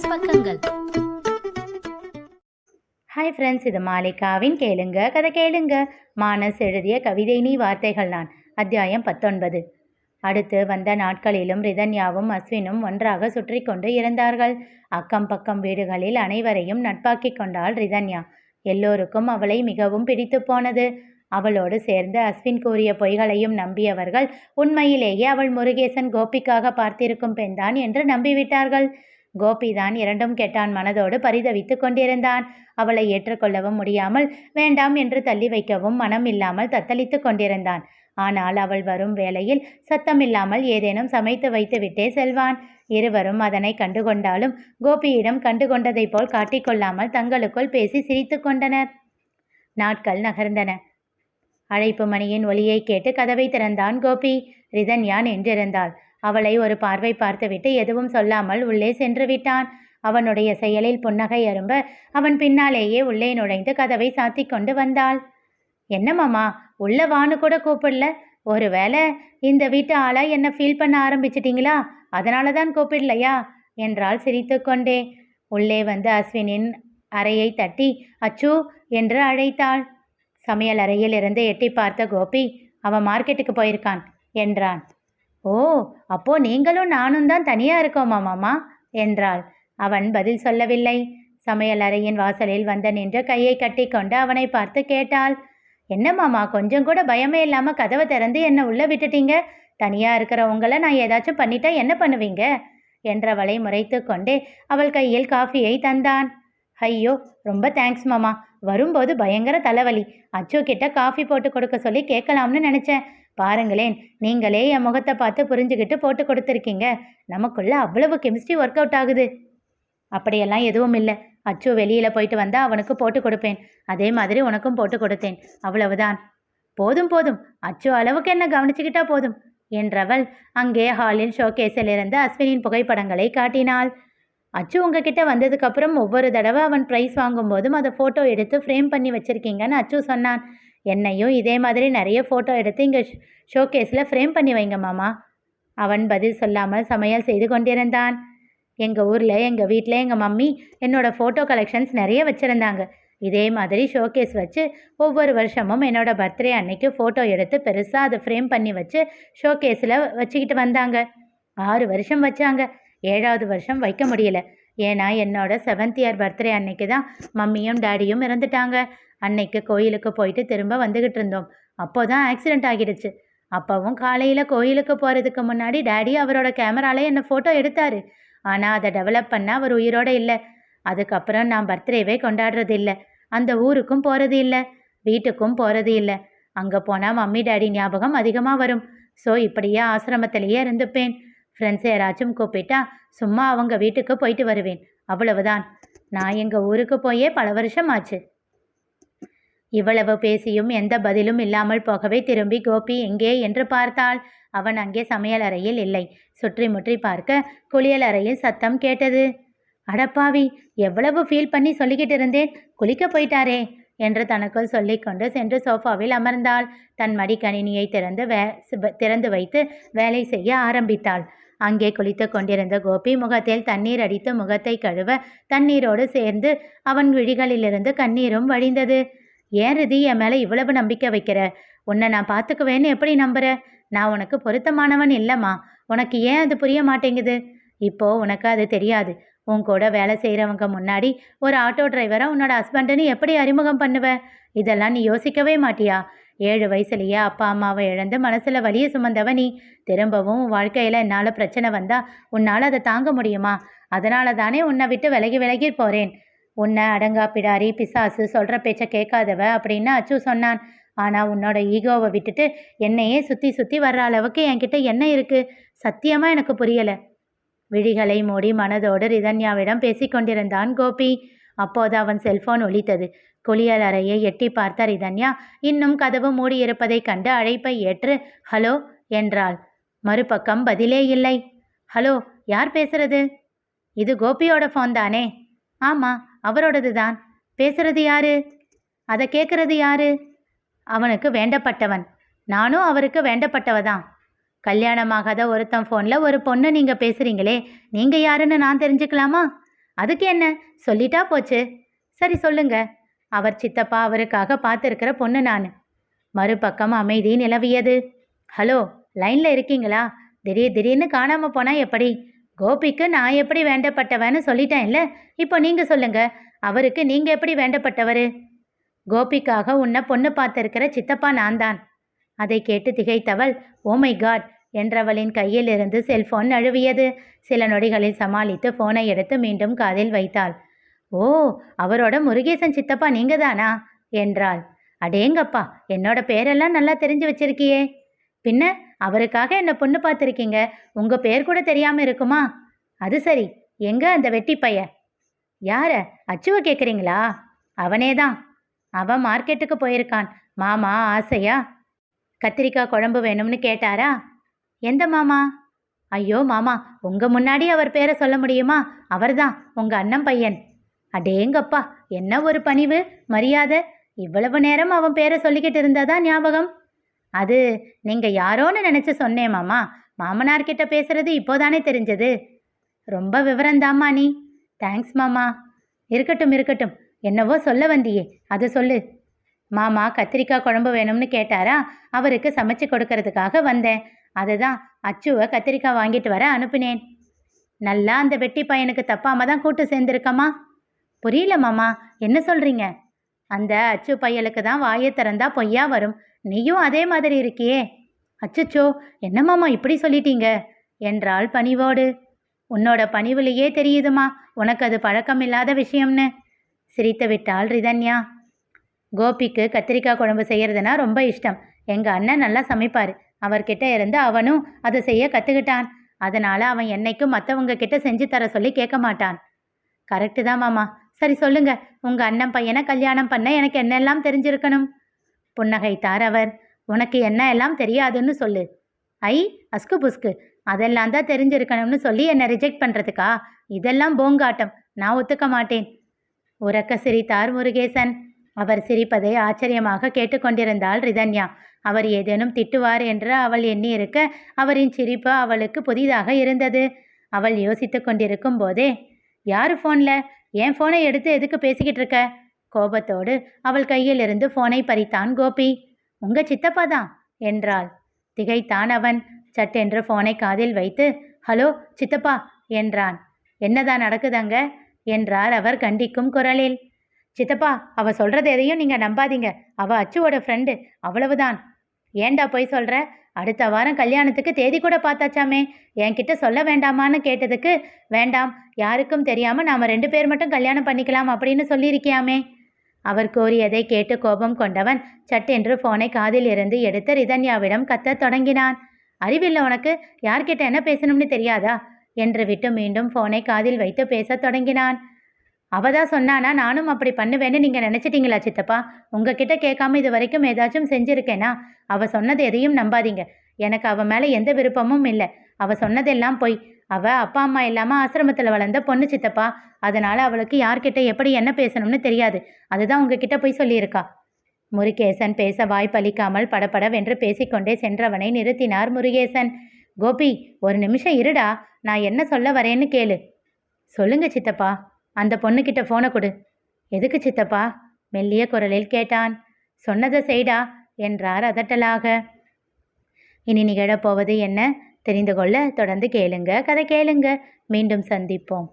Business பக்கங்கள். Hi friends இது மாலிகாவின் கேளுங்க கதை கேளுங்க. மானஸ் எழுதிய கவிதை நீ வார்த்தைகள் நான் அத்தியாயம் பத்தொன்பது. அடுத்து வந்த நாட்களிலும் ரிதன்யாவும் அஸ்வினும் ஒன்றாக சுற்றி கொண்டு இருந்தார்கள். அக்கம் பக்கம் வீடுகளில் அனைவரையும் நட்பாக்கிக் கொண்டாள் ரிதன்யா. எல்லோருக்கும் அவளை மிகவும் பிடித்து போனது. அவளோடு சேர்ந்து அஸ்வின் கூறிய பொய்களையும் நம்பியவர்கள் உண்மையிலேயே அவள் முருகேசன் கோபிக்காக பார்த்திருக்கும் பெண்தான் என்று நம்பிவிட்டார்கள். கோபிதான் இரண்டும் கெட்டான் மனதோடு பரிதவித்து கொண்டிருந்தான். அவளை ஏற்றுக்கொள்ளவும் முடியாமல் வேண்டாம் என்று தள்ளி வைக்கவும் மனம் இல்லாமல் தத்தளித்து கொண்டிருந்தான். ஆனால் அவள் வரும் வேளையில் சத்தமில்லாமல் ஏதேனும் சமைத்து வைத்துவிட்டே செல்வான். இருவரும் அதனை கண்டுகொண்டாலும் கோபியிடம் கண்டுகொண்டதைப் போல் காட்டிக்கொள்ளாமல் தங்களுக்குள் பேசி சிரித்து கொண்டனர். நாட்கள் நகர்ந்தன. அழைப்பு மணியின் ஒலியை கேட்டு கதவை திறந்தான் கோபி. ரிதன்யா நின்றிருந்தாள். அவளை ஒரு பார்வை பார்த்துவிட்டு எதுவும் சொல்லாமல் உள்ளே சென்று விட்டான். அவனுடைய செயலில் புன்னகை அரும்ப அவன் பின்னாலேயே உள்ளே நுழைந்து கதவை சாத்தி கொண்டு வந்தாள். என்னம்மாமா உள்ள வான்னு கூட கூப்பிடல. ஒருவேளை இந்த வீட்டு ஆளா என்ன ஃபீல் பண்ண ஆரம்பிச்சிட்டீங்களா? அதனால தான் கூப்பிடலையா? என்றாள் சிரித்துக்கொண்டே உள்ளே வந்து அஸ்வினின் அறையை தட்டி அச்சு என்று அழைத்தாள். சமையல் அறையில் இருந்து எட்டி பார்த்த கோபி அவன் மார்க்கெட்டுக்கு போயிருக்கான் என்றான். ஓ அப்போ நீங்களும் நானும் தான் தனியா இருக்கோமா மாமா? என்றாள். அவன் பதில் சொல்லவில்லை. சமையல் அறையின் வாசலில் வந்த நின்று கையை கட்டிக்கொண்டு அவனை பார்த்து கேட்டாள். என்ன மாமா கொஞ்சம் கூட பயமே இல்லாமல் கதவை திறந்து என்னை உள்ளே விட்டுட்டீங்க? தனியாக இருக்கிற உங்களை நான் ஏதாச்சும் பண்ணிட்டா என்ன பண்ணுவீங்க? என்றவளை முறைத்து கொண்டே அவள் கையில் காஃபியை தந்தான். ஐயோ ரொம்ப தேங்க்ஸ் மாமா. வரும்போது பயங்கர தலைவலி. அச்சு கிட்ட காஃபி போட்டு கொடுக்க சொல்லி கேட்கலாம்னு நினச்சேன். பாருங்களேன். நீங்களே என் முகத்தை பார்த்து புரிஞ்சுக்கிட்டு போட்டு கொடுத்துருக்கீங்க. நமக்குள்ள அவ்வளவு கெமிஸ்ட்ரி ஒர்க் அவுட் ஆகுது. அப்படியெல்லாம் எதுவும் இல்லை. அச்சு வெளியில் போயிட்டு வந்தால் அவனுக்கு போட்டு கொடுப்பேன். அதே மாதிரி உனக்கும் போட்டு கொடுத்தேன். அவ்வளவுதான். போதும் போதும். அச்சு அளவுக்கு என்ன கவனிச்சுக்கிட்டா போதும்? என்றவள் அங்கே ஹாலின் ஷோகேஸில் இருந்து அஸ்வினின் புகைப்படங்களை காட்டினாள். அச்சு உங்ககிட்ட வந்ததுக்கப்புறம் ஒவ்வொரு தடவை அவன் ப்ரைஸ் வாங்கும்போதும் அதை ஃபோட்டோ எடுத்து ஃப்ரேம் பண்ணி வச்சுருக்கீங்கன்னு அச்சு சொன்னான். என்னையும் இதே மாதிரி நிறைய ஃபோட்டோ எடுத்து இங்கே ஷோகேஸில் ஃப்ரேம் பண்ணி வைங்க மாமா. அவன் பதில் சொல்லாமல் சமையல் செய்து கொண்டிருந்தான். எங்கள் ஊரில் எங்கள் வீட்டில் எங்கள் மம்மி என்னோடய ஃபோட்டோ கலெக்ஷன்ஸ் நிறைய வச்சுருந்தாங்க. இதே மாதிரி ஷோகேஸ் வச்சு ஒவ்வொரு வருஷமும் என்னோடய பர்த்டே அன்னைக்கு ஃபோட்டோ எடுத்து பெருசாக அதை ஃப்ரேம் பண்ணி வச்சு ஷோகேஸில் வச்சுக்கிட்டு வந்தாங்க. ஆறு வருஷம் வச்சாங்க. ஏழாவது வருஷம் வைக்க முடியல. ஏன்னா என்னோட செவன்த் இயர் பர்த்டே அன்னைக்கு தான் மம்மியும் டேடியும் இறந்துட்டாங்க. அன்னைக்கு கோயிலுக்கு போயிட்டு திரும்ப வந்துக்கிட்டு இருந்தோம். அப்போ தான் ஆக்சிடெண்ட் ஆகிடுச்சு. அப்போவும் காலையில் கோயிலுக்கு போகிறதுக்கு முன்னாடி டேடி அவரோட கேமராலே என்னை ஃபோட்டோ எடுத்தார். ஆனால் அதை டெவலப் பண்ண அவர் உயிரோடு இல்லை. அதுக்கப்புறம் நான் பர்த்டேவே கொண்டாடுறது இல்லை. அந்த ஊருக்கும் போகிறது இல்லை. வீட்டுக்கும் போகிறது இல்லை. அங்கே போனால் மம்மி டேடி ஞாபகம் அதிகமாக வரும். ஸோ இப்படியே ஆசிரமத்திலேயே இருந்துப்பேன். ஃப்ரெண்ட்ஸ் யாராச்சும் கூப்பிட்டா சும்மா அவங்க வீட்டுக்கு போயிட்டு வருவேன். அவ்வளவுதான். நான் எங்கள் ஊருக்கு போயே பல வருஷம் ஆச்சு இவ்வளவு பேசியும் எந்த பதிலும் இல்லாமல் போகவே திரும்பி கோபி எங்கே என்று பார்த்தாள். அவன் அங்கே சமையல் அறையில் இல்லை. சுற்றி முற்றி பார்க்க குளியல் அறையில் சத்தம் கேட்டது. அடப்பாவி எவ்வளவு ஃபீல் பண்ணி சொல்லிக்கிட்டு இருந்தேன். குளிக்க போயிட்டாரே என்று தனக்குள் சொல்லிக்கொண்டு சென்று சோஃபாவில் அமர்ந்தாள். தன் மடிக்கணினியை திறந்து வே திறந்து வைத்து வேலை செய்ய ஆரம்பித்தாள். அங்கே குளித்து கொண்டிருந்த கோபி முகத்தில் தண்ணீர் அடித்து முகத்தை கழுவ தண்ணீரோடு சேர்ந்து அவன் விழிகளிலிருந்து கண்ணீரும் வழிந்தது. ஏன் ரிதி என் மேலே இவ்வளவு நம்பிக்கை வைக்கிற? உன்னை நான் பார்த்துக்குவேன்னு எப்படி நம்புற? நான் உனக்கு பொருத்தமானவன் இல்லைம்மா. உனக்கு ஏன் அது புரிய மாட்டேங்குது? இப்போ உனக்கு அது தெரியாது. உன் கூட வேலை செய்கிறவங்க முன்னாடி ஒரு ஆட்டோ டிரைவரை உன்னோட ஹஸ்பண்டுன்னு எப்படி அறிமுகம் பண்ணுவ? இதெல்லாம் நீ யோசிக்கவே மாட்டியா? ஏழு வயசுலேயே அப்பா அம்மாவை இழந்து மனசில் வலிய சுமந்தவ நீ. திரும்பவும் வாழ்க்கையில் என்னால் பிரச்சனை வந்தால் உன்னால் அதை தாங்க முடியுமா? அதனால தானே உன்னை விட்டு விலகி விலகி போகிறேன் உன்னை அடங்கா பிடாரி பிசாசு சொல்கிற பேச்சை கேட்காதவ அப்படின்னு அச்சு சொன்னான். ஆனால் உன்னோட ஈகோவை விட்டுட்டு என்னையே சுற்றி சுற்றி வர்ற அளவுக்கு என்கிட்ட என்ன இருக்குது சத்தியமாக எனக்கு புரியலை. விழிகளை மூடி மனதோடு ரிதன்யாவிடம் பேசிக்கொண்டிருந்தான் கோபி. அப்போது அவன் செல்போன் ஒலித்தது. குளியல் அறையை எட்டி பார்த்த ரிதன்யா இன்னும் கதவு மூடியிருப்பதைக் கண்டு அழைப்பை ஏற்று ஹலோ என்றாள். மறுபக்கம் பதிலே இல்லை. ஹலோ யார் பேசுறது? இது கோபியோட ஃபோன் தானே? ஆமாம் அவரோடது தான். பேசுறது யாரு? அதை கேட்குறது யாரு? அவனுக்கு வேண்டப்பட்டவன். நானும் அவருக்கு வேண்டப்பட்டவ தான். கல்யாணமாகாத ஒருத்தன் ஃபோனில் ஒரு பொண்ணு நீங்கள் பேசுகிறீங்களே நீங்கள் யாருன்னு நான் தெரிஞ்சுக்கலாமா? அதுக்கு என்ன? சொல்லிட்டா போச்சு. சரி சொல்லுங்க. அவர் சித்தப்பா அவருக்காக பார்த்துருக்கிற பொண்ணு நான். மறுபக்கம் அமைதி நிலவியது. ஹலோ லைனில் இருக்கீங்களா? திடீர் திடீர்னு காணாமல் போனால் எப்படி? கோபிக்கு நான் எப்படி வேண்டப்பட்டவன்னு சொல்லிட்டேன்ல? இப்போ நீங்கள் சொல்லுங்க. அவருக்கு நீங்கள் எப்படி வேண்டப்பட்டவர்? கோபிக்காக உன்னை பொண்ணு பார்த்துருக்கிற சித்தப்பா நான் தான் அதை கேட்டு திகைத்தவள் ஓமை காட் என்றவளின் கையிலிருந்து செல்போன் நழுவியது. சில நொடிகளில் சமாளித்து போனை எடுத்து மீண்டும் காதில் வைத்தாள். ஓ அவரோட முருகேசன் சித்தப்பா நீங்க தானா என்றாள். அடேங்கப்பா என்னோட பேரெல்லாம் நல்லா தெரிஞ்சு வச்சிருக்கியே. பின்ன அவருக்காக என்ன பொண்ணு பார்த்துருக்கீங்க? உங்க பேர் கூட தெரியாம இருக்குமா? அது சரி எங்க அந்த வெட்டி பைய? யார அச்சுவ கேட்குறீங்களா அவனே தான் அவன் மார்க்கெட்டுக்கு போயிருக்கான். மாமா ஆசையா? கத்திரிக்காய் குழம்பு வேணும்னு கேட்டாரா? எந்த மாமா? ஐயோ மாமா உங்க முன்னாடி அவர் பேரை சொல்ல முடியுமா? அவர்தான் உங்க அண்ணன் பையன். அடேங்கப்பா என்ன ஒரு பணிவு மரியாதை. இவ்வளவு நேரம் அவன் பேரை சொல்லிக்கிட்டு இருந்ததா ஞாபகம்? அது நீங்க யாரோன்னு நினைச்சு சொன்னேன் மாமா. மாமனார் கிட்ட பேசுறது இப்போதானே தெரிஞ்சது. ரொம்ப விவரம்தாம்மா நீ. தேங்க்ஸ் மாமா. இருக்கட்டும் இருக்கட்டும். என்னவோ சொல்ல வந்தியே. அது சொல்லு. மாமா கத்திரிக்காய் குழம்பு வேணும்னு கேட்டாரா? அவருக்கு சமைச்சு கொடுக்கறதுக்காக வந்தேன். அதுதான். அச்சுவை கத்திரிக்காய் வாங்கிட்டு வர அனுப்பினேன். நல்லா அந்த வெட்டி பையனுக்கு தப்பாம தான் கூட்டு சேர்ந்துருக்கம்மா. புரியல மாமா என்ன சொல்கிறீங்க அந்த அச்சு பையலுக்கு தான் வாயை திறந்தா பொய்யா வரும். நீயும் அதே மாதிரி இருக்கியே. அச்சச்சோ என்ன இப்படி சொல்லிட்டீங்க? என்றாள் பணிவோடு. உன்னோட பணிவுலையே தெரியுதுமா உனக்கு அது பழக்கம் இல்லாத விஷயம்னு. சிரித்து விட்டாள் ரிதன்யா. கோபிக்கு கத்திரிக்காய் குழம்பு செய்கிறதுனா ரொம்ப இஷ்டம். எங்கள் அண்ணன் நல்லா சமைப்பார். அவர்கிட்ட இருந்து அவனும் அதை செய்ய கற்றுக்கிட்டான் அதனால் அவன் என்னைக்கும் மற்றவங்க கிட்ட செஞ்சு தர சொல்லி கேட்க மாட்டான். கரெக்டு தான் மாமா. சரி சொல்லுங்க. உங்கள் அண்ணன் பையனை கல்யாணம் பண்ண எனக்கு என்னெல்லாம் தெரிஞ்சிருக்கணும்? புன்னகைத்தார் அவர். உனக்கு என்ன எல்லாம் தெரியாதுன்னு சொல்லு. ஐ அஸ்கு புஸ்கு. அதெல்லாம் தான் தெரிஞ்சிருக்கணும்னு சொல்லி என்னை ரிஜெக்ட் பண்ணுறதுக்கா இதெல்லாம் போங்காட்டம். நான் ஒத்துக்க மாட்டேன். உறக்க சிரித்தார் முருகேசன். அவர் சிரிப்பதை ஆச்சரியமாக கேட்டுக்கொண்டிருந்தாள் ரிதன்யா. அவர் ஏதேனும் திட்டுவார் என்று அவள் எண்ணியிருக்க அவரின் சிரிப்பு அவளுக்கு புதிதாக இருந்தது. அவள் யோசித்து கொண்டிருக்கும் போதே யார் ஃபோனில் என் ஃபோனை எடுத்து எதுக்கு பேசிக்கிட்டு இருக்க? கோபத்தோடு அவள் கையிலிருந்து ஃபோனை பறித்தான் கோபி. உங்க சித்தப்பா தான் என்றாள். திகைத்தான் அவன். சட்டென்று ஃபோனை காதில் வைத்து ஹலோ சித்தப்பா என்றான். என்னதான் நடக்குதங்க? என்றார் அவர் கண்டிக்கும் குரலில். சித்தப்பா அவ சொல்றது எதையும் நீங்க நம்பாதீங்க. அவ அச்சுவோட ஃப்ரெண்டு அவ்வளவுதான். ஏன்டா போய் சொல்ற? அடுத்த வாரம் கல்யாணத்துக்கு தேதி கூட பார்த்தாச்சாமே. என்கிட்ட சொல்ல வேண்டாமான்னு கேட்டதுக்கு வேண்டாம் யாருக்கும் தெரியாம நாம ரெண்டு பேர் மட்டும் கல்யாணம் பண்ணிக்கலாம் அப்படின்னு சொல்லியிருக்கியாமே. அவர் கோரியதை கேட்டு கோபம் கொண்டவன் சட்டென்று போனை காதில் இருந்து எடுத்து ரிதன்யாவிடம் கத்தத் தொடங்கினான். அறிவில்லை உனக்கு? யார்கிட்ட என்ன பேசணும்னு தெரியாதா? என்று விட்டு மீண்டும் போனை காதில் வைத்து பேசத் தொடங்கினான். அவதான் சொன்னானா நானும் அப்படி பண்ணுவேன்னு நீங்க நினைச்சிட்டீங்களா சித்தப்பா? உங்ககிட்ட கேட்காம இது வரைக்கும் ஏதாச்சும் செஞ்சிருக்கேனா? அவ சொன்னது எதையும் நம்பாதீங்க. எனக்கு அவ மேல எந்த விருப்பமும் இல்லை. அவ சொன்னதெல்லாம் பொய். அவ அப்பா அம்மா இல்லாம ஆசிரமத்துல வளர்ந்த பொண்ணு சித்தப்பா. அதனால அவளுக்கு யார்கிட்ட எப்படி என்ன பேசணும்னு தெரியாது. அதுதான் உங்ககிட்ட போய் சொல்லியிருக்கா. முருகேசன் பேச வாய்ப்பளிக்காமல் படபடவென்று பேசிக்கொண்டே சென்றவனை நிறுத்தினார் முருகேசன். கோபி ஒரு நிமிஷம் இருடா. நான் என்ன சொல்ல வரேன்னு கேளு. சொல்லுங்க சித்தப்பா. அந்த பொண்ணுக்கிட்ட ஃபோனை கொடு. எதுக்கு சித்தப்பா? மெல்லிய குரலில் கேட்டான். சொன்னதை செய்டா என்றார் அதட்டலாக. இனி நிகழப்போவது என்ன? தெரிந்து கொள்ள தொடர்ந்து கேளுங்க. கதை கேளுங்க. மீண்டும் சந்திப்போம்.